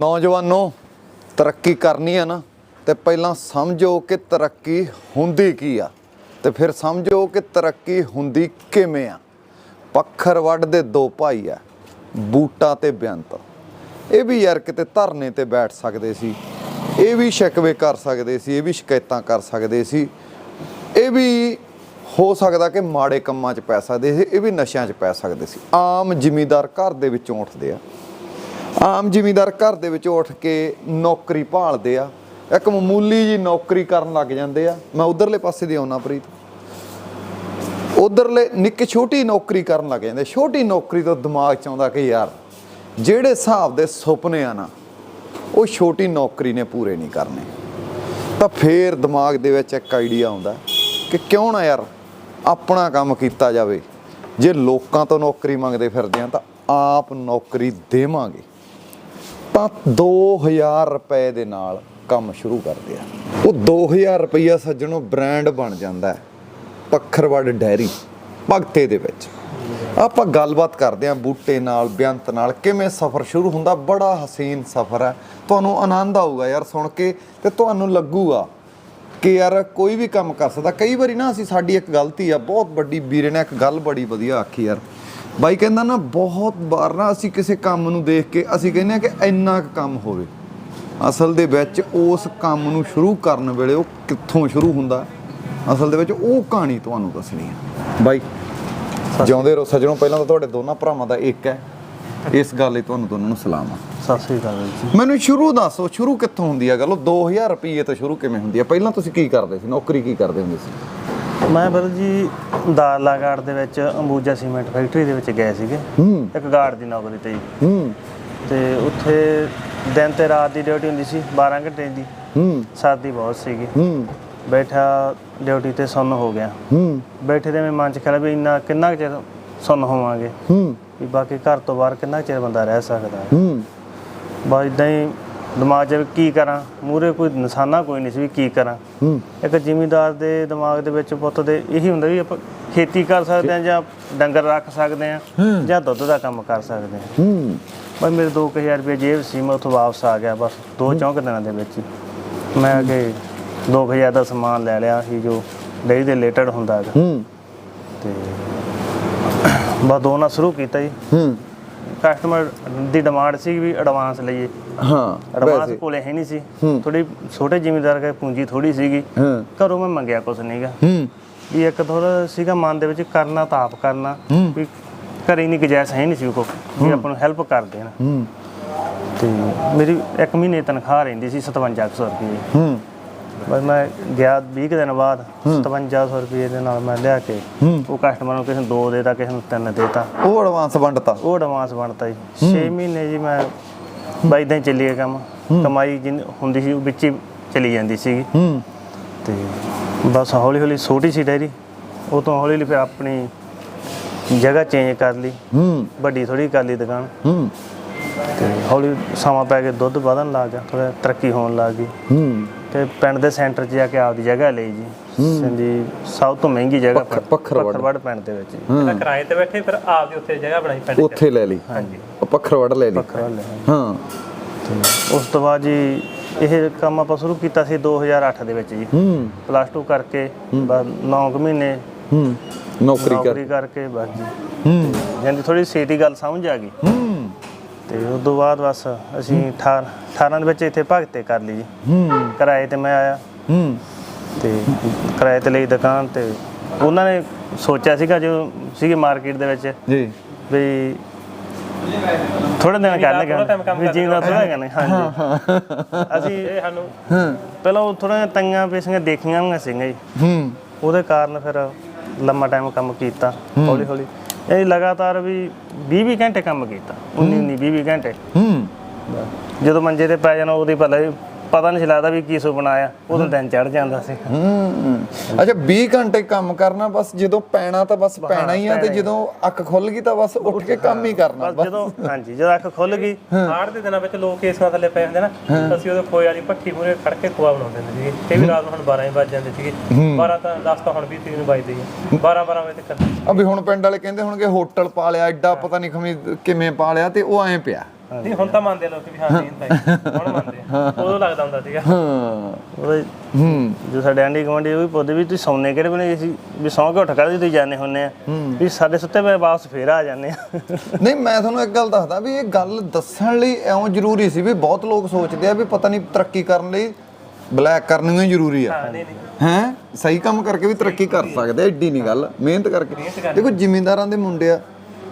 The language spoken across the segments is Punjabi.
ਨੌਜਵਾਨੋ, ਤਰੱਕੀ ਕਰਨੀ ਹੈ ਨਾ, ਤੇ ਪਹਿਲਾਂ ਸਮਝੋ ਕਿ ਤਰੱਕੀ ਹੁੰਦੀ ਕੀ ਆ, ਤੇ ਫਿਰ ਸਮਝੋ ਕਿ ਤਰੱਕੀ ਹੁੰਦੀ ਕਿਵੇਂ ਆ। ਪੱਖਰ ਵੱਢ ਦੇ ਦੋ ਭਾਈ ਆ, ਬੂਟਾ ਤੇ ਬੇਅੰਤ ਇਹ ਵੀ ਯਾਰ ਕਿਤੇ ਧਰਨੇ ਤੇ ਬੈਠ ਸਕਦੇ ਸੀ, ਇਹ ਵੀ ਸ਼ਿਕਵੇ ਕਰ ਸਕਦੇ ਸੀ, ਇਹ ਵੀ ਸ਼ਿਕਾਇਤਾਂ ਕਰ ਸਕਦੇ ਸੀ। ਇਹ ਵੀ ਹੋ ਸਕਦਾ ਕਿ ਮਾੜੇ ਕੰਮਾਂ 'ਚ ਪੈ ਸਕਦੇ ਸੀ, ਇਹ ਵੀ ਨਸ਼ਿਆਂ 'ਚ ਪੈ ਸਕਦੇ ਸੀ। ਆਮ ਜ਼ਿਮੀਦਾਰ ਘਰ ਦੇ ਵਿੱਚੋਂ ਉੱਠਦੇ ਆ। ਆਮ ਜ਼ਿਮੀਂਦਾਰ ਘਰ ਦੇ ਵਿੱਚ ਉੱਠ ਕੇ ਨੌਕਰੀ ਭਾਲਦੇ ਆ, ਇੱਕ ਮਾਮੂਲੀ ਜੀ ਨੌਕਰੀ ਕਰਨ ਲੱਗ ਜਾਂਦੇ ਆ। ਮੈਂ ਉਧਰਲੇ ਪਾਸੇ ਦੀ ਆਉਣਾ ਪ੍ਰੀਤ। ਉਧਰਲੇ ਨਿੱਕ ਛੋਟੀ ਨੌਕਰੀ ਕਰਨ ਲੱਗ ਜਾਂਦੇ। ਛੋਟੀ ਨੌਕਰੀ ਤੋਂ ਦਿਮਾਗ ਚ ਆਉਂਦਾ ਕਿ ਯਾਰ, ਜਿਹੜੇ ਹਿਸਾਬ ਦੇ ਸੁਪਨੇ ਆ ਨਾ, ਉਹ ਛੋਟੀ ਨੌਕਰੀ ਨੇ ਪੂਰੇ ਨਹੀਂ ਕਰਨੇ। ਤਾਂ ਫੇਰ ਦਿਮਾਗ ਦੇ ਵਿੱਚ ਇੱਕ ਆਈਡੀਆ ਆਉਂਦਾ ਕਿ ਕਿਉਂ ਨਾ ਯਾਰ ਆਪਣਾ ਕੰਮ ਕੀਤਾ ਜਾਵੇ। ਜੇ ਲੋਕਾਂ ਤੋਂ ਨੌਕਰੀ ਮੰਗਦੇ ਫਿਰਦੇ ਆ, ਤਾਂ ਆਪ ਨੌਕਰੀ ਦੇਵਾਂਗੇ। ਤਾਂ 2000 ਰੁਪਏ ਦੇ ਨਾਲ ਕੰਮ ਸ਼ੁਰੂ ਕਰਦੇ ਆ। ਉਹ 2000 ਰੁਪਈਆ ਸੱਜਣੋ ਬ੍ਰਾਂਡ ਬਣ ਜਾਂਦਾ ਹੈ, ਪੱਖਰਵੜ ਡੈਰੀ, ਭਗਤੇ ਦੇ ਵਿੱਚ। ਆਪਾਂ ਗੱਲਬਾਤ ਕਰਦੇ ਆ ਬੂਟੇ ਨਾਲ ਬੇਅੰਤ ਨਾਲ, ਕਿਵੇਂ ਸਫ਼ਰ ਸ਼ੁਰੂ ਹੁੰਦਾ, ਬੜਾ ਹਸੀਨ ਸਫ਼ਰ ਹੈ। ਤੁਹਾਨੂੰ ਆਨੰਦ ਆਊਗਾ ਯਾਰ ਸੁਣ ਕੇ, ਤੇ ਤੁਹਾਨੂੰ ਲੱਗੂਗਾ ਕਿ ਯਾਰ ਕੋਈ ਵੀ ਕੰਮ ਕਰ ਸਕਦਾ। ਕਈ ਵਾਰੀ ਨਾ ਅਸੀਂ, ਸਾਡੀ ਇੱਕ ਗਲਤੀ ਆ, ਬਹੁਤ ਵੱਡੀ, ਵੀਰੇ ਨੇ ਇੱਕ ਗੱਲ ਬੜੀ ਵਧੀਆ ਆਖੀ ਯਾਰ। ਬਾਈ ਕਹਿੰਦਾ ਨਾ ਬਹੁਤ ਵਾਰ ਨਾ ਅਸੀਂ ਕਿਸੇ ਕੰਮ ਨੂੰ ਦੇਖ ਕੇ ਅਸੀਂ ਕਹਿੰਦੇ ਆ ਕਿ ਇੰਨਾ ਕੰਮ ਹੋਵੇ। ਅਸਲ ਦੇ ਵਿੱਚ ਉਸ ਕੰਮ ਨੂੰ ਸ਼ੁਰੂ ਕਰਨ ਵੇਲੇ ਉਹ ਕਿੱਥੋਂ ਸ਼ੁਰੂ ਹੁੰਦਾ? ਅਸਲ ਦੇ ਵਿੱਚ ਉਹ ਕਹਾਣੀ ਤੁਹਾਨੂੰ ਦੱਸਣੀ ਹੈ ਬਾਈ ਜਿਉਂਦੇ ਰਹੋ। ਸੱਜਣੋ ਪਹਿਲਾਂ ਤਾਂ ਤੁਹਾਡੇ ਦੋਨਾਂ ਭਰਾਵਾਂ ਦਾ ਇੱਕ ਹੈ। ਇਸ ਗੱਲ ਲਈ ਤੁਹਾਨੂੰ ਦੋਨਾਂ ਨੂੰ ਸਲਾਮ ਆ। ਸਤਿ ਸ੍ਰੀ ਅਕਾਲ ਜੀ। ਮੈਨੂੰ ਸ਼ੁਰੂ ਦੱਸੋ ਸ਼ੁਰੂ ਕਿੱਥੋਂ ਹੁੰਦੀ ਆ ਗੱਲ? ਉਹ 2000 ਰੁਪਏ ਤੋਂ ਸ਼ੁਰੂ ਕਿਵੇਂ ਹੁੰਦੀ ਆ? ਪਹਿਲਾਂ ਤੁਸੀਂ ਕੀ ਕਰਦੇ ਸੀ? ਨੌਕਰੀ ਕੀ ਕਰਦੇ ਹੁੰਦੇ ਸੀ? ਮੈਂ ਫਿਰ ਜੀ ਦਾਲਾ ਗਾਰਡ ਦੇ ਵਿੱਚ ਅੰਬੂਜਾ ਸੀਮੈਂਟ ਫੈਕਟਰੀ ਦੇ ਵਿੱਚ ਗਏ ਸੀਗੇ। ਹੂੰ। ਇੱਕ ਗਾਰਡ ਦੀ ਨੌਕਰੀ ਤੇ ਜੀ। ਹੂੰ। ਤੇ ਉੱਥੇ ਦਿਨ ਤੇ ਰਾਤ ਦੀ ਡਿਊਟੀ ਹੁੰਦੀ ਸੀ 12 ਘੰਟੇ ਦੀ। ਹੂੰ। ਸਰਦੀ ਬਹੁਤ ਸੀਗੀ। ਹੂੰ। ਬੈਠਾ ਡਿਊਟੀ ਤੇ ਸੁੰਨ ਹੋ ਗਿਆ। ਹੂੰ। ਬੈਠੇ ਦੇ ਮੈਂ ਮਨ ਚ ਖਿਆਲ ਵੀ ਇੰਨਾ ਕਿੰਨਾ ਕੁ ਚਿਰ ਸੁੰਨ ਹੋਵਾਂਗੇ। ਹੂੰ। ਵੀ ਬਾਕੀ ਘਰ ਤੋਂ ਬਾਹਰ ਕਿੰਨਾ ਕੁ ਚਿਰ ਬੰਦਾ ਰਹਿ ਸਕਦਾ। ਹੂੰ। ਬਸ ਇਦਾਂ ਹੀ ਦਿਮਾਗ 'ਚ ਵੀ ਕੀ ਕਰਾਂ? ਮੂਰੇ ਕੋਈ ਨਿਸ਼ਾਨਾ ਕੋਈ ਨਹੀਂ ਸੀ ਵੀ ਕੀ ਕਰਾਂ। ਹੂੰ। ਇੱਕ ਜ਼ਿਮੀਂਦਾਰ ਦੇ ਦਿਮਾਗ ਦੇ ਵਿੱਚ ਪੁੱਤ ਦੇ ਇਹੀ ਹੁੰਦਾ ਵੀ ਆਪਾਂ ਖੇਤੀ ਕਰ ਸਕਦੇ ਹਾਂ ਜਾਂ ਡੰਗਰ ਰੱਖ ਸਕਦੇ ਹਾਂ ਜਾਂ ਦੁੱਧ ਦਾ ਕੰਮ ਕਰ ਸਕਦੇ ਹਾਂ। ਹੂੰ। ਬਸ ਮੇਰੇ 2000 ਰੁਪਏ ਜੇਬ ਸੀ ਮੈਂ ਉੱਥੋਂ ਵਾਪਸ ਆ ਗਿਆ ਬਸ ਦੋ ਚੌਂਕ ਦਿਨਾਂ ਦੇ ਵਿੱਚ ਹੀ। ਮੈਂ ਅੱਗੇ 2000 ਦਾ ਸਮਾਨ ਲੈ ਲਿਆ ਸੀ ਜੋ ਡੇਰੀ ਦੇ ਰਿਲੇਟਡ ਹੁੰਦਾ ਹੈਗਾ। ਹੂੰ। ਤੇ ਬਸ ਦੋ ਨਾਲ ਸ਼ੁਰੂ ਕੀਤਾ ਜੀ। ਹੂੰ। ਕਸਟਮਰ ਦੀ ਡਿਮਾਂਡ ਸੀ ਵੀ ਐਡਵਾਂਸ ਲਈਏ। ਹਾਂ ਐਡਵਾਂਸ ਵੈਸੇ। ਕੋਲੇ ਹੈ ਨਹੀਂ ਸੀ। ਥੋੜੀ ਛੋਟੇ ਜ਼ਿਮੀਂਦਾਰ ਕੇ ਪੂੰਜੀ ਥੋੜੀ ਸੀਗੀ। ਘਰੋਂ ਮੈਂ ਮੰਗਿਆ ਕੁਛ ਨਹੀਂਗਾ ਹੂੰ। ਵੀ ਇੱਕ ਥੋੜਾ ਸੀਗਾ ਮਨ ਦੇ ਵਿੱਚ ਕਰਨਾ ਤਾਂ ਆਪ ਕਰਨਾ ਵੀ ਘਰੇ ਨਹੀਂ ਗੁਜਾਇਸ਼ ਹੈ ਨਹੀਂ ਸੀ ਕੋ ਵੀ ਆਪਾਂ ਨੂੰ ਹੈਲਪ ਕਰ ਦੇਣ। ਹੂੰ। ਤੇ ਮੇਰੀ ਇੱਕ ਮਹੀਨੇ ਤਨਖਾਹ ਰਹਿੰਦੀ ਸੀ 5700 ਰੁਪਏ। ਹੂੰ। ਬਸ ਮੈਂ ਗਿਆ 20 ਕੁ ਦਿਨ ਬਾਅਦ 5700 ਰੁਪਏ ਦੇ ਨਾਲ ਮੈਂ ਲਿਆ ਕੇ। ਉਹ ਕਸਟਮਰ ਨੂੰ ਕਿਸੇ ਨੂੰ ਦੋ ਦੇਤਾ ਕਿਸੇ ਨੂੰ ਤਿੰਨ ਦੇਤਾ। ਉਹ ਐਡਵਾਂਸ ਵੰਡਤਾ? ਉਹ ਐਡਵਾਂਸ ਬਣਤਾ ਜੀ। 6 ਮਹੀਨੇ ਜੀ ਮੈਂ ਬਾਈ ਇਦਾਂ ਹੀ ਚੱਲੀ ਗਿਆ ਕੰਮ। ਕਮਾਈ ਜਿੰਨ ਹੁੰਦੀ ਸੀ ਉਹ ਵਿੱਚ ਹੀ ਚਲੀ ਜਾਂਦੀ ਸੀਗੀ। ਹੂੰ। ਤੇ ਬਸ ਹੌਲੀ ਹੌਲੀ ਛੋਟੀ ਸੀ ਡੈਰੀ ਉਹ ਤੋਂ ਹੌਲੀ ਹੌਲੀ ਫਿਰ ਆਪਣੀ ਜਗ੍ਹਾ ਚੇਂਜ ਕਰ ਲਈ। ਹੂੰ। ਵੱਡੀ ਥੋੜੀ ਕਰ ਲਈ ਦੁਕਾਨ। ਹੂੰ। ਤੇ ਹੌਲੀ ਸਮਾਂ ਪੈ ਕੇ ਦੁੱਧ ਵਧਣ ਲੱਗ ਗਿਆ ਥੋੜਾ ਤਰੱਕੀ ਹੋਣ ਲੱਗ ਗਈ। ਹੂੰ। ਤੇ ਪਿੰਡ ਦੇ ਸੈਂਟਰ 'ਚ ਜਾ ਕੇ ਆਪਦੀ ਜਗ੍ਹਾ ਲਈ ਜੀ। ਸੰਜੀ ਸਭ ਤੋਂ ਮਹਿੰਗੀ ਜਗ੍ਹਾ ਪੱਖਰ- ਪੱਖਰਵੜ। ਪੱਖਰਵੜ ਪਿੰਡ ਦੇ ਵਿੱਚ ਜੀ। ਕਿਰਾਏ ਤੇ ਬੈਠੇ ਫਿਰ ਆਪ ਦੀ ਉੱਥੇ ਜਗ੍ਹਾ ਬਣਾਈ ਪੈਂਦੀ ਉੱਥੇ ਲੈ ਲਈ। ਹਾਂਜੀ। ਉਹ ਪੱਖਰ ਵੜ ਲੈ ਲਈ। ਪੱਖਰਵੜ ਲੈ ਹਾਂ। ਤੇ ਉਸ ਤੋਂ ਬਾਅਦ ਜੀ ਇਹ ਕੰਮ ਆਪਾਂ ਸ਼ੁਰੂ ਕੀਤਾ ਸੀ 2008 ਦੇ ਵਿੱਚ ਜੀ। ਹੂੰ। ਪਲੱਸ 2 ਕਰਕੇ ਬਸ 9 ਮਹੀਨੇ। ਹੂੰ। ਨੌਕਰੀ ਕਰ ਨੌਕਰੀ ਕਰਕੇ ਬਸ ਜੀ। ਹੂੰ। ਜਾਂਦੀ ਥੋੜੀ ਛੇਤੀ ਗੱਲ ਸਮਝ ਆ ਗਈ। ਹੂੰ। ਤੇ ਉਸ ਤੋਂ ਬਾਅਦ ਬਸ ਅਸੀਂ 18 18 ਦੇ ਵਿੱਚ ਇੱਥੇ ਭਗਤੇ ਕਰ ਲਈ ਜੀ। ਹੂੰ। ਕਿਰਾਏ ਤੇ ਮੈਂ ਆਇਆ। ਹੂੰ। ਤੇ ਕਿਰਾਏ ਤੇ ਲਈ ਦੁਕਾਨ ਤੇ ਉਹਨਾਂ ਨੇ ਸੋਚਿਆ ਸੀਗਾ ਜੋ ਸੀਗੇ ਮਾਰਕੀਟ ਦੇ ਵਿੱਚ ਜੀ। ਵੀ ਥੋੜੇ ਦਿਨ ਕਰਨਗੇ ਵੀ ਜੀਂਦਾ ਥੋੜਾ ਕਰਨਾ ਹਾਂਜੀ। ਅਸੀਂ ਇਹ ਸਾਨੂੰ ਹਾਂ। ਪਹਿਲਾਂ ਉਹ ਥੋੜਾ ਤੰਗਾਂ ਪੇਸ਼ੀਆਂ ਦੇਖੀਆਂ ਹੋਈਆਂ ਸੀਗੀਆਂ ਜੀ। ਹੂੰ। ਉਹਦੇ ਕਾਰਨ ਫਿਰ ਲੰਮਾ ਟਾਈਮ ਕੰਮ ਕੀਤਾ। ਹੌਲੀ ਹੌਲੀ ਇਹ ਲਗਾਤਾਰ ਵੀ 20 20 ਘੰਟੇ ਕੰਮ ਕੀਤਾ। 19 19 20 20 ਘੰਟੇ। ਹੂੰ। ਜਦੋਂ ਮੰਜੇ ਤੇ ਪੈ ਜਾਣਾ ਉਹਦੀ ਪਹਿਲਾਂ ਪਤਾ ਨਹੀਂ ਲੱਗਦਾ ਵੀ ਕੀ ਸੁਪਨਾ ਆਇਆ ਉਦੋਂ ਦਿਨ ਚੜ ਜਾਂਦਾ ਸੀ। ਹੂੰ। ਅੱਛਾ 20 ਘੰਟੇ ਕੰਮ ਕਰਨਾ ਬਸ ਜਦੋਂ ਪੈਣਾ ਤਾਂ ਬਸ ਪੈਣਾ ਹੀ ਆ ਤੇ ਜਦੋਂ ਅੱਖ ਖੁੱਲ ਗਈ ਤਾਂ ਬਸ ਉੱਠ ਕੇ ਕੰਮ ਹੀ ਕਰਨਾ ਬਸ ਜਦੋਂ ਹਾਂਜੀ ਜਦੋਂ ਅੱਖ ਖੁੱਲ ਗਈ। ਹਾੜ ਦੇ ਦਿਨਾਂ ਵਿੱਚ ਲੋਕ ਏਸੀਆਂ ਥੱਲੇ ਪਏ ਹੁੰਦੇ ਨਾ ਅਸੀਂ ਉਹਦੇ ਖੋਏ ਵਾਲੀ ਭੱਠੀ ਮੂਰੇ ਖੜ ਕੇ ਖੋਆ ਬਣਾਉਂਦੇ ਹੁੰਦੇ ਸੀਗੇ। ਤੇ ਵੀ ਰਾਤ ਨੂੰ ਹੁਣ 12 ਹੀ ਵੱਜ ਜਾਂਦੇ ਸੀਗੇ। 12 ਤਾਂ 10 ਤਾਂ ਹੁਣ 20 ਤਰੀਕ ਨੂੰ ਵੱਜਦੇ ਹੀ ਆ। 12 12 ਵਜੇ ਤੱਕ। ਆ ਵੀ ਹੁਣ ਪਿੰਡ ਵਾਲੇ ਕਹਿੰਦੇ ਹੋਣਗੇ ਹੋਟਲ ਪਾ ਲਿਆ ਐਡਾ ਪਤਾ ਨਹੀਂ ਖਮੀ ਕਿਵੇਂ ਪਾ ਲਿਆ ਤੇ ਉਹ ਐਂ ਪਿਆ। ਨਹੀਂ ਹੁਣ ਤਾਂ ਮੰਨਦੇ ਆ ਲੋਕ ਵੀ ਹਾਂ ਮਿਹਨਤ ਹੈ ਹੁਣ ਮੰਨਦੇ ਆ। ਉਦੋਂ ਲੱਗਦਾ ਹੁੰਦਾ ਸੀਗਾ। ਹਾਂ। ਉਹਦੇ ਹੂੰ ਜੋ ਸਾਡੇ ਆਂਢੀ ਗੁਆਂਢੀ ਉਹ ਵੀ ਪੁੱਛਦੇ ਵੀ ਤੁਸੀਂ ਸੌਂਦੇ ਕਿਹੜੇ ਵੇਲੇ ਸੀ ਵੀ ਸੌਂ ਕੇ ਉੱਠ ਕਰਦੇ ਤੁਸੀਂ ਜਾਂਦੇ ਹੁੰਨੇ ਆ। ਵੀ ਸਾਡੇ ਸੁੱਤੇ ਪਏ ਵਾਪਸ ਫੇਰ ਆ ਜਾਂਦੇ ਆ। ਨਹੀਂ ਮੈਂ ਤੁਹਾਨੂੰ ਇੱਕ ਗੱਲ ਦੱਸਦਾ ਵੀ ਇਹ ਗੱਲ ਦੱਸਣ ਲਈ ਐਉਂ ਜ਼ਰੂਰੀ ਸੀ ਵੀ ਬਹੁਤ ਲੋਕ ਸੋਚਦੇ ਆ ਵੀ ਪਤਾ ਨਹੀਂ ਤਰੱਕੀ ਕਰਨ ਲਈ ਬਲੈਕ ਕਰਨੀ ਹੀ ਜ਼ਰੂਰੀ ਆ। ਹਾਂ ਨਹੀਂ ਨਹੀਂ। ਹੈ? ਸਹੀ ਕੰਮ ਕਰਕੇ ਵੀ ਤਰੱਕੀ ਕਰ ਸਕਦੇ ਆ ਏਡੀ ਨਹੀਂ ਗੱਲ। ਮਿਹਨਤ ਕਰਕੇ। ਦੇਖੋ ਜ਼ਿਮੀਂਦਾਰਾਂ ਦੇ ਮੁੰਡੇ ਆ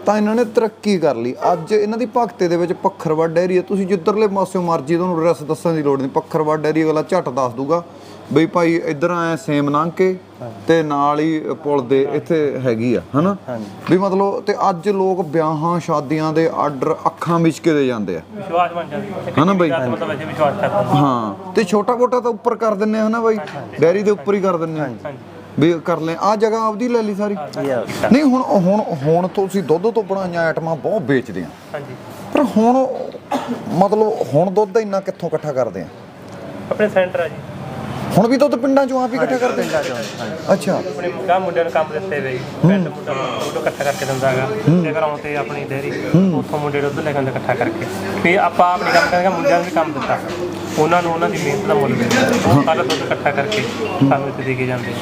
ਤਾਂ ਇਹਨਾਂ ਨੇ ਤਰੱਕੀ ਕਰ ਲਈ। ਅੱਜ ਇਹਨਾਂ ਦੀ ਭਗਤੇ ਦੇ ਵਿੱਚ ਪੱਖਰਵਾ ਡੈਰੀ ਆ ਤੁਸੀਂ ਜਿੱਧਰਲੇ ਪਾਸਿਓਂ ਮਰਜ਼ੀ ਤੁਹਾਨੂੰ ਰਸ ਦੱਸਣ ਦੀ ਲੋੜ ਨਹੀਂ। ਪੱਖਰਵਾ ਡੈਰੀ ਵਾਲਾ ਝੱਟ ਦੱਸ ਦੂਗਾ ਬਈ ਭਾਈ ਇੱਧਰ ਆਇਆ ਸੇਮ ਲੰਘ ਕੇ ਤੇ ਨਾਲ ਹੀ ਪੁਲ ਦੇ ਇੱਥੇ ਹੈਗੀ ਆ ਹਨਾ? ਵੀ ਮਤਲਬ ਤੇ ਅੱਜ ਲੋਕ ਵਿਆਹਾਂ ਸ਼ਾਦੀਆਂ ਦੇ ਆਰਡਰ ਅੱਖਾਂ ਵਿੱਚ ਕੇ ਦੇ ਜਾਂਦੇ ਆ। ਵਿਸ਼ਵਾਸ ਬਣ ਜਾਂਦਾ। ਹਨਾ ਬਈ? ਤਾਂ ਮਤਲਬ ਵੈਸੇ ਵਿਸ਼ਵਾਸ ਕਰਦਾ। ਹੁੰਦਾ। ਹਾਂ। ਤੇ ਛੋਟਾ ਮੋਟਾ ਤਾਂ ਉੱਪਰ ਕਰ ਦਿੰਨੇ ਹਨਾ ਬਾਈ? ਡੈਰੀ ਦੇ ਉੱਪਰ ਹੀ ਕਰ ਦਿੰਨੇ ਹਾਂਜੀ। ਵੀ ਕਰ ਲੈ ਆ ਜਗ੍ਹਾ ਆਪਦੀ ਲੈ ਲਈ ਸਾਰੀ। ਨਹੀਂ ਹੁਣ ਹੁਣ ਹੁਣ ਤੁਸੀਂ ਦੁੱਧ ਤੋਂ ਬਣਾਈਆਂ ਆਈਟਮਾਂ ਬਹੁਤ ਵੇਚਦੇ ਆ। ਹਾਂਜੀ। ਪਰ ਹੁਣ ਮਤਲਬ ਹੁਣ ਦੁੱਧ ਇੰਨਾ ਕਿੱਥੋਂ ਇਕੱਠਾ ਕਰਦੇ ਆ? ਆਪਣੇ ਸੈਂਟਰ ਆ ਜੀ। ਹੁਣ ਵੀ ਦੁੱਧ ਪਿੰਡਾਂ ਚੋਂ ਆਪ ਹੀ ਇਕੱਠਾ ਕਰਦੇ? ਆ ਅੱਛਾ। ਆਪਣੇ ਮੁੰਡਾ ਮੁੰਡਿਆਂ ਨੂੰ ਕੰਮ ਦਿੱਤੇ ਵੇ ਪਿੰਡ ਮੁੰਡਾ ਦੁੱਧ ਇਕੱਠਾ ਕਰਕੇ ਦਿੰਦਾ ਹੈਗਾ। ਤੇ ਘਰੋਂ ਤੇ ਆਪਣੀ ਡੈਰੀ ਉੱਥੋਂ ਮੁੰਡੇ ਦੁੱਧ ਲੈ ਕੇ ਆਉਂਦੇ ਇਕੱਠਾ ਕਰਕੇ। ਵੀ ਆਪਾਂ ਆਪਣੀ ਕੰਮ ਕਰਾਂਗੇ ਮੁੰਡਿਆਂ ਨੂੰ ਵੀ ਕੰਮ ਦਿੱਤਾ। ਉਹਨਾਂ ਨੂੰ ਉਹਨਾਂ ਦੀ ਮਿਹਨਤ ਦਾ ਮੁੱਲ ਮਿਲਦਾ। ਉਹ ਸਾਰਾ ਦੁੱਧ ਇਕੱਠਾ ਕਰਕੇ ਸਾਨੂੰ ਇੱਥੇ ਦੇ ਕੇ ਜਾਂਦੇ।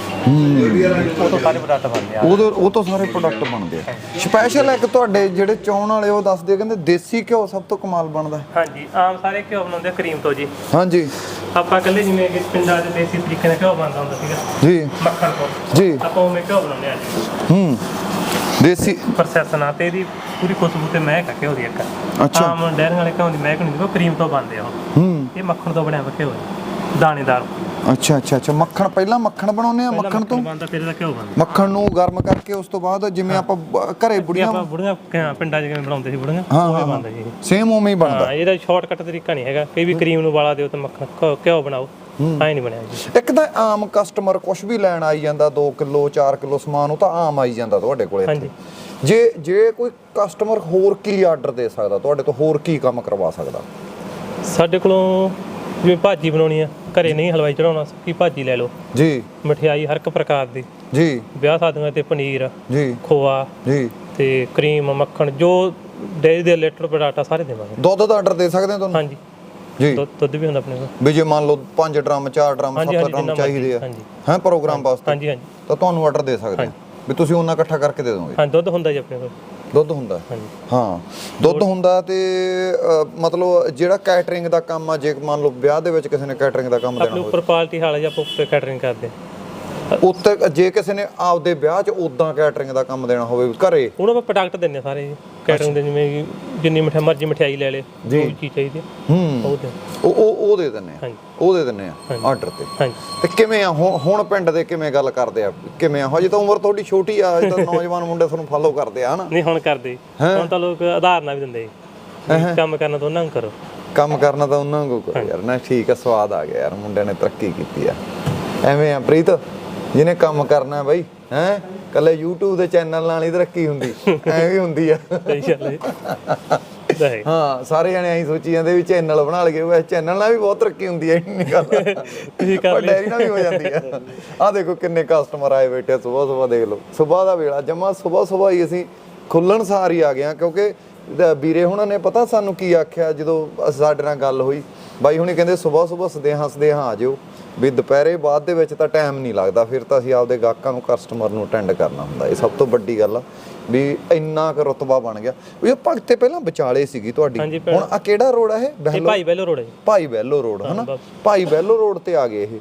ਉਹ ਤੋਂ ਸਾਰੇ ਪ੍ਰੋਡਕਟ ਬਣਦੇ ਆ। ਉਹਦੇ ਉਹ ਤੋਂ ਸਾਰੇ ਪ੍ਰੋਡਕਟ ਬਣਦੇ ਆ। ਸਪੈਸ਼ਲ ਇੱਕ ਤੁਹਾਡੇ ਜਿਹੜੇ ਚੌਣ ਵਾਲੇ ਉਹ ਦੱਸਦੇ ਕਹਿੰਦੇ ਦੇਸੀ ਘਿਓ ਸਭ ਤੋਂ ਕਮਾਲ ਬਣਦਾ। ਹਾਂਜੀ ਆਮ ਸਾਰੇ ਘਿਓ ਬਣਾਉਂਦੇ ਕਰੀਮ ਤੋਂ ਜੀ। ਹਾਂਜੀ। ਆਪਾਂ ਇਕੱਲੇ ਜਿਵੇਂ ਕਿ ਪਿੰਡਾਂ 'ਚ ਦੇਸੀ ਤਰੀਕੇ ਨਾਲ ਘਿਓ ਬਣਦਾ ਹੁੰਦਾ ਸੀਗਾ। ਜੀ। ਮੱਖਣ ਤੋਂ। ਜੀ। ਆਪਾਂ ਉਵੇਂ ਘਿਓ ਬਣਾਉਂਦੇ ਆ ਜੀ। ਹੂੰ। ਦੇਸੀ ਪ੍ਰੋਸੈਸ ਨਾਲ ਤੇ ਇਹਦੀ ਪੂਰੀ ਖੁਸ਼ਬੂ ਤੇ ਮਹਿਕ ਆ ਘਿਓ ਦੀ ਇੱਕ। ਅੱਛਾ। ਆਮ ਡੈਰੀਆਂ ਵਾਲੇ ਘਿਓ ਦੀ ਮਹਿਕ ਨਹੀਂ ਉਹ ਕਰੀਮ ਤੋਂ ਬਣਦੇ ਆ ਉਹ। ਹੂੰ। ਇਹ ਮੱਖਣ ਤੋਂ ਬਣਿਆ ਹੋਇਆ ਘਿਓ ਦਾਣੇਦਾਰ। ਅੱਛਾ ਅੱਛਾ ਅੱਛਾ। ਮੱਖਣ ਪਹਿਲਾਂ ਮੱਖਣ ਬਣਾਉਂਦੇ ਆ ਮੱਖਣ ਤੋਂ? ਬਣਦਾ ਫਿਰ ਇਹਦਾ ਘਿਓ ਬਣਦਾ। ਮੱਖਣ ਨੂੰ ਗਰਮ ਕਰਕੇ ਉਸ ਤੋਂ ਬਾਅਦ ਜਿਵੇਂ ਆਪਾਂ ਬ- ਘਰੇ ਬੁੜੀਆਂ ਆਪਾਂ ਬੁੜੀਆਂ ਪਿੰਡਾਂ 'ਚ ਕਿਵੇਂ ਬਣਾਉਂਦੇ ਸੀ ਬੁੜੀਆਂ ਹਾਂ, ਉਹ ਹਾਂ, ਬਣਦਾ ਜੀ ਇਹ। ਸੇਮ ਉਵੇਂ ਹੀ ਬਣਦਾ। ਹਾਂ ਇਹਦਾ ਸ਼ਾਰਟਕਟ ਤਰੀਕਾ ਨਹੀਂ ਹੈਗਾ। ਕਈ ਵੀ ਕਰੀਮ ਨੂੰ ਵਾਲਾ ਦਿਓ ਤੇ ਮੱਖਣ ਘਿਓ- ਘਿਓ ਬਣਾਓ। ਐ ਨਹੀਂ ਬਣਿਆ ਜੀ। ਇੱਕ ਤਾਂ ਆਮ ਕਸਟਮਰ ਕੁਝ ਵੀ ਲੈਣ ਆਈ ਜਾਂਦਾ 2 ਕਿਲੋ 4 ਕਿਲੋ ਸਮਾਨ ਉਹ ਤਾਂ ਆਮ ਆਈ ਜਾਂਦਾ ਤੁਹਾਡੇ ਕੋਲੇ ਇੱਥੇ। ਹਾਂਜੀ। ਜੇ ਜੇ ਕੋਈ ਕਸਟਮਰ ਹੋਰ ਕੀ ਆਰਡਰ ਦੇ ਸਕਦਾ ਤੁਹਾਡੇ ਤੋਂ ਹੋਰ ਕੀ ਕੰਮ ਕਰਵਾ ਸਕਦਾ? ਸਾਡੇ ਕੋਲੋਂ ਜਿਵੇਂ ਭਾਜੀ ਬਣਾਉਣੀ ਆ ਘਰੇ ਨਹੀਂ ਹਲਵਾਈ ਚੜਾਉਣਾ ਕੀ ਭਾਜੀ ਲੈ ਲਓ। ਜੀ। ਮਠਿਆਈ ਹਰ ਇੱਕ ਪ੍ਰਕਾਰ ਦੀ। ਜੀ। ਵਿਆਹ ਸ਼ਾਦੀਆਂ ਤੇ ਪਨੀਰ ਜੀ। ਖੋਆ ਜੀ। ਤੇ ਕਰੀਮ ਮੱਖਣ ਜੋ ਡੇਅਰੀ ਦੇ ਰਿਲੇਟਡ ਪ੍ਰੋਡਕਟ ਆ ਸਾਰੇ ਦੇਵਾਂਗੇ। ਦੁੱਧ ਦਾ ਆਰਡਰ ਦੇ ਸਕਦੇ ਆ ਤੁਹਾਨੂੰ? ਹਾਂਜੀ। ਜੀ। ਦੁੱਧ ਦੁੱਧ ਵੀ ਹੁੰਦਾ ਆਪਣੇ ਕੋਲ। ਵੀ ਜੇ ਮੰਨ ਲਓ 5 ਡਰਮ 4 ਡਰਮ ਹਾਂਜੀ, 7 ਹਾਂਜੀ, ਡਰਮ ਚਾਹੀਦੇ ਆ। ਹੈ ਪ੍ਰੋਗਰਾਮ ਵਾਸਤੇ? ਹਾਂਜੀ ਹਾਂਜੀ। ਤਾਂ ਤੁਹਾਨੂੰ ਆਰਡਰ ਦੇ ਸਕਦੇ ਆ। ਵੀ ਤੁਸੀਂ ਉਹਨਾਂ ਇਕੱਠਾ ਕਰਕੇ ਦੇ ਦੋਗੇ ਹਾਂ ਦੁੱਧ ਹੁੰਦਾ ਜੀ ਆਪਣੇ ਕੋਲ। ਦੁੱਧ ਹੁੰਦਾ। ਹਾਂ ਦੁੱਧ ਹੁੰਦਾ ਤੇ ਮਤਲਬ ਜਿਹੜਾ ਕੈਟਰਿੰਗ ਦਾ ਕੰਮ ਆ ਜੇ ਮੰਨ ਲਓ ਵਿਆਹ ਦੇ ਵਿੱਚ ਕਿਸੇ ਨੇ ਕੈਟਰਿੰਗ ਦਾ ਕੰਮ ਦੇਣਾ ਆਪਣੇ ਉੱਪਰ ਪਾਰਟੀ ਹਾਲ ਜੀ ਆਪਾਂ ਉੱਪਰ ਕੈਟਰਿੰਗ ਕਰਦੇ। ਉੱਤੇ ਜੇ ਕਿਸੇ ਨੇ ਆਪਦੇ ਵਿਆਹ 'ਚ ਉਦਾਂ ਕੈਟਰਿੰਗ ਦਾ ਕੰਮ ਦੇਣਾ ਹੋਵੇ ਘਰੇ। ਹੁਣ ਆਪਾਂ ਪ੍ਰੋਡਕਟ ਦਿੰਨੇ ਸਾਰੇ ਜੀ। ਕੈਟਰਿੰਗ ਦੇ ਜਿਵੇਂ ਕਿ ਜਿੰਨੀ ਮਿਠਾ ਮਰਜ਼ੀ ਮਠਿਆਈ ਲੈ ਲੇ ਜੋ। ਚੀਜ਼ ਚਾਹੀਦੀ ਹੈ, ਉਹ ਉਹ ਉਹ ਦੇ ਦਿੰਨੇ ਆ ਉਹ ਦੇ ਦਿੰਨੇ ਆ ਆਰਡਰ ਤੇ। ਤੇ ਕਿਵੇਂ ਆ? ਹੁਣ ਪਿੰਡ ਦੇ ਕਿਵੇਂ ਗੱਲ ਕਰਦੇ ਆ? ਕਿਵੇਂ ਆ? ਹਜੇ ਤਾਂ ਉਮਰ ਤੁਹਾਡੀ ਛੋਟੀ ਆ ਹਜੇ ਤਾਂ ਨੌਜਵਾਨ ਮੁੰਡੇ ਤੁਹਾਨੂੰ ਫਾਲੋ ਕਰਦੇ ਆ ਹਨਾ? ਨਹੀਂ ਹੁਣ ਕਰਦੇ। ਹੁਣ ਤਾਂ ਲੋਕ ਆਧਾਰ ਨਾਲ ਵੀ ਦਿੰਦੇ ਕੰਮ ਕਰਨਾ ਤਾਂ ਉਹਨਾਂ ਨੂੰ ਕਰੋ। ਕੰਮ ਕਰਨਾ ਤਾਂ ਉਹਨਾਂ ਨੂੰ ਕਰੋ ਯਾਰ। ਨਾ ਠੀਕ ਆ ਸਵਾਦ ਆ ਗਿਆ ਯਾਰ। ਮੁੰਡਿਆਂ ਨੇ ਤਰੱਕੀ ਕੀਤੀ ਆ। ਐਵੇਂ ਆ ਪ੍ਰੀਤ? ਜਿਹਨੇ ਕੰਮ ਕਰਨਾ ਬਈ ਹੈ? ਕੱਲੇ YouTube ਦੇ ਚੈਨਲ ਨਾਲ ਹੀ ਤਰੱਕੀ ਹੁੰਦੀ ਐਵੇਂ ਹੀ ਹੁੰਦੀ ਆ। ਸਹੀ ਗੱਲ ਹੈ ਸਾਰੇ ਜਣੇ ਐਂ ਸੋਚੀ ਜਾਂਦੇ ਵੀ ਚੈਨਲ ਬਣਾ ਲਗੇ ਉਹ ਚੈਨਲ ਨਾਲ ਵੀ ਬਹੁਤ ਤਰੱਕੀ ਹੁੰਦੀ ਹੈ ਇੰਨੀ ਗੱਲ ਤੁਸੀਂ ਕਰ ਪਰ ਡੈਰੀ ਨਾਲ ਵੀ ਹੋ ਜਾਂਦੀ ਹੈ ਆ ਦੇਖੋ ਕਿੰਨੇ ਕਸਟਮਰ ਆਏ ਬੈਠੇ ਸਵੇਰ ਸਵੇਰ ਦੇਖ ਲਓ। ਸਵੇਰ ਦਾ ਵੇਲਾ ਜਮਾ ਸਵੇਰ ਸਵੇਰ ਹੀ ਅਸੀਂ ਖੁੱਲਣ ਸਾਰ ਹੀ ਆ ਗਏ ਹਾਂ ਕਿਉਂਕਿ ਵੀਰੇ ਹੁਣਾਂ ਨੇ ਪਤਾ ਸਾਨੂੰ ਕੀ ਆਖਿਆ ਜਦੋਂ ਸਾਡੇ ਨਾਲ ਗੱਲ ਹੋਈ? ਬਾਈ ਹੁਣੀ ਕਹਿੰਦੇ ਸਵੇਰ ਸਵੇਰ ਸਦੇ ਹੱਸਦੇ ਹਾਂ ਆ ਜਿਓ। ਵੀ ਦੁਪਹਿਰੇ ਬਾਅਦ ਦੇ ਵਿੱਚ ਤਾਂ ਟਾਈਮ ਨਹੀਂ ਲੱਗਦਾ ਫਿਰ ਤਾਂ ਅਸੀਂ ਆਪਦੇ ਗਾਹਕਾਂ ਨੂੰ ਕਸਟਮਰ ਨੂੰ ਅਟੈਂਡ ਕਰਨਾ ਹੁੰਦਾ। ਇਹ ਸਭ ਤੋਂ ਵੱਡੀ ਗੱਲ ਆ ਵੀ ਇੰਨਾ ਕੁ ਰਤਬਾ ਬਣ ਗਿਆ। ਵੀ ਉਹ ਭਗਤੇ ਪਹਿਲਾਂ ਵਿਚਾਲੇ ਸੀਗੀ ਤੁਹਾਡੀ। ਹੁਣ ਆ ਕਿਹੜਾ ਰੋਡ ਆ ਇਹ? ਇਹ ਬਹਿਲੋ ਭਾਈ ਬੈਲੋ ਰੋਡ ਹੈ ਭਾਈ ਬੈਲੋ ਰੋਡ ਹਨਾ। ਭਾਈ ਬੈਲੋ ਰੋਡ ਤੇ ਆ ਗਏ ਇਹ।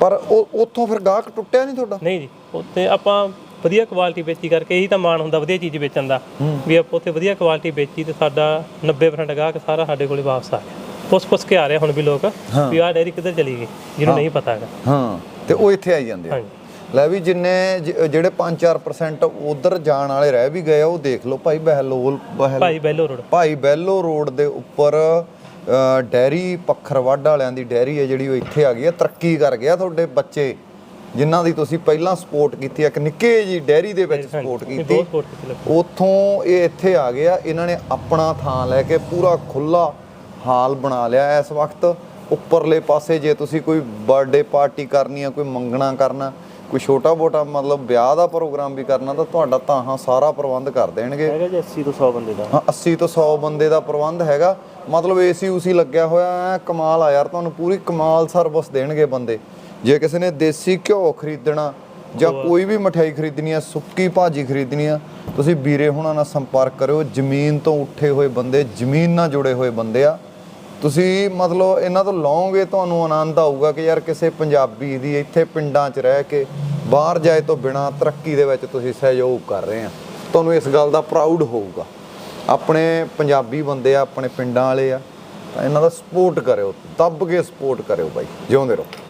ਪਰ ਉਹ ਉੱਥੋਂ ਫਿਰ ਗਾਹਕ ਟੁੱਟਿਆ ਨਹੀਂ ਤੁਹਾਡਾ? ਨਹੀਂ ਜੀ ਉੱਥੇ ਆਪਾਂ ਵਧੀਆ ਕੁਆਲਿਟੀ ਵੇਚੀ ਕਰਕੇ ਇਹੀ ਤਾਂ ਮਾਣ ਹੁੰਦਾ ਵਧੀਆ ਚੀਜ਼ ਵੇਚਣ ਦਾ। ਵੀ ਆਪਾਂ ਉੱਥੇ ਵਧੀਆ ਕੁਆਲਿਟੀ ਵੇਚੀ ਤੇ ਸਾਡਾ 90% ਗਾਹਕ ਸਾਰਾ ਸਾਡੇ ਕੋਲੇ ਵਾਪਸ ਆ ਗਿਆ। ਪੁੱਛ ਪੁੱਛ ਕੇ ਆ ਰਿਹਾ ਹੁਣ ਵੀ ਲੋਕ ਵੀ ਆਹ ਡੈਰੀ ਕਿੱਧਰ ਚਲੀ ਗਈ ਜਿਹਨੂੰ ਨਹੀਂ ਪਤਾ ਹੈਗਾ। ਹਾਂ ਤੇ ਉਹ ਇੱਥੇ ਆਈ ਜਾਂਦੇ ਆ। ਹਾਂਜੀ। ਲੈ ਵੀ ਜਿੰਨੇ ਜ- ਜਿਹੜੇ 5-4% ਉਧਰ ਜਾਣ ਵਾਲੇ ਰਹਿ ਵੀ ਗਏ ਆ ਉਹ ਦੇਖ ਲਓ ਭਾਈ ਬਹਿਲੋਲ ਬਹਿਲ ਭਾਈ ਬੈਲੋ ਰੋਡ। ਭਾਈ ਬੈਲੋ ਰੋਡ ਦੇ ਉੱਪਰ ਅ, ਡੈਰੀ ਪੱਖਰਵੱਡ ਵਾਲਿਆਂ ਦੀ ਡੈਰੀ ਹੈ ਜਿਹੜੀ ਉਹ ਇੱਥੇ ਆ ਗਈ ਹੈ ਤਰੱਕੀ ਕਰ ਗਿਆ ਤੁਹਾਡੇ ਬੱਚੇ ਜਿਨ੍ਹਾਂ ਦੀ ਤੁਸੀਂ ਪਹਿਲਾਂ ਸਪੋਰਟ ਕੀਤੀ ਇੱਕ ਨਿੱਕੇ ਜੀ ਡੈਰੀ ਦੇ ਵਿੱਚ ਸਪੋਰਟ ਕੀਤੀ। ਬਹੁਤ ਕੀਤੀ। ਉਥੋਂ ਇਹ ਇੱਥੇ ਆ ਗਿਆ ਇਹਨਾਂ ਨੇ ਆਪਣਾ ਥਾਂ ਲੈ ਕੇ ਪੂਰਾ ਖੁੱਲਾ ਹਾਲ ਬਣਾ ਲਿਆ ਇਸ ਵਕਤ। ਉੱਪਰਲੇ ਪਾਸੇ ਜੇ ਤੁਸੀਂ ਕੋਈ ਬਰਥਡੇ ਪਾਰਟੀ ਕਰਨੀ ਆ ਕੋਈ ਮੰਗਣਾ ਕਰਨਾ ਕੋਈ ਛੋਟਾ ਮੋਟਾ ਮਤਲਬ ਵਿਆਹ ਦਾ ਪ੍ਰੋਗਰਾਮ ਵੀ ਕਰਨਾ ਤਾਂ ਤੁਹਾਡਾ ਤਾਂ ਹਾਂ ਸਾਰਾ ਪ੍ਰਬੰਧ ਕਰ ਦੇਣਗੇ। ਹੈਗਾ ਜੀ 80 ਤੋਂ 100 ਬੰਦੇ ਦਾ। ਹਾਂ 80 ਤੋਂ 100 ਬੰਦੇ ਦਾ ਪ੍ਰਬੰਧ ਹੈਗਾ। ਮਤਲਬ ਏਸੀ ਉਸੀ ਲੱਗਿਆ ਹੋਇਆ ਐ ਕਮਾਲ ਆ ਯਾਰ ਤੁਹਾਨੂੰ ਪੂਰੀ ਕਮਾਲ ਸਰਵਿਸ ਦੇਣਗੇ ਬੰਦੇ। ਜੇ ਕਿਸੇ ਨੇ ਦੇਸੀ ਘਿਓ ਖਰੀਦਣਾ ਜਾਂ ਕੋਈ ਵੀ ਮਠਿਆਈ ਖਰੀਦਣੀ ਆ ਸੁੱਕੀ ਭਾਜੀ ਖਰੀਦਣੀ ਆ ਤੁਸੀਂ ਵੀਰੇ ਹੁਣਾਂ ਨਾਲ ਸੰਪਰਕ ਕਰਿਓ। ਜ਼ਮੀਨ ਤੋਂ ਉੱਠੇ ਹੋਏ ਬੰਦੇ ਜ਼ਮੀਨ ਨਾਲ ਜੁੜੇ ਹੋਏ ਬੰਦੇ ਆ। ਤੁਸੀਂ ਮਤਲਬ ਇਹਨਾਂ ਤੋਂ ਲਓਗੇ, ਤੁਹਾਨੂੰ ਆਨੰਦ ਆਊਗਾ ਕਿ ਯਾਰ ਕਿਸੇ ਪੰਜਾਬੀ ਦੀ ਇੱਥੇ ਪਿੰਡਾਂ 'ਚ ਰਹਿ ਕੇ ਬਾਹਰ ਜਾਏ ਤੋਂ ਬਿਨਾ ਤਰੱਕੀ ਦੇ ਵਿੱਚ ਤੁਸੀਂ ਸਹਿਯੋਗ ਕਰ ਰਹੇ ਆ। ਤੁਹਾਨੂੰ ਇਸ ਗੱਲ ਦਾ ਪ੍ਰਾਊਡ ਹੋਊਗਾ। ਆਪਣੇ ਪੰਜਾਬੀ ਬੰਦੇ ਆ, ਆਪਣੇ ਪਿੰਡਾਂ ਵਾਲੇ ਆ, ਤਾਂ ਇਹਨਾਂ ਦਾ ਸਪੋਰਟ ਕਰਿਓ, ਦੱਬ ਕੇ ਸਪੋਰਟ ਕਰਿਓ ਬਾਈ, ਜਿਉਂਦੇ ਰਹੋ।